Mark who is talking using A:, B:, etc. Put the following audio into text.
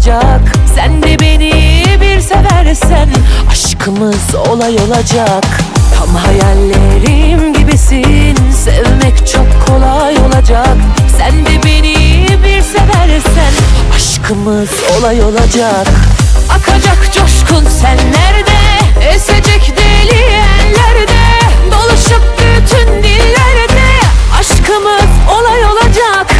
A: olacak. Sen de beni bir seversen Aşkımız olay olacak. Tam hayallerim gibisin Sevmek çok kolay olacak. Sen de beni bir seversen Aşkımız olay olacak. Akacak coşkun senlerde Esecek deli ellerde. Dolaşıp bütün dillerde Aşkımız olay olacak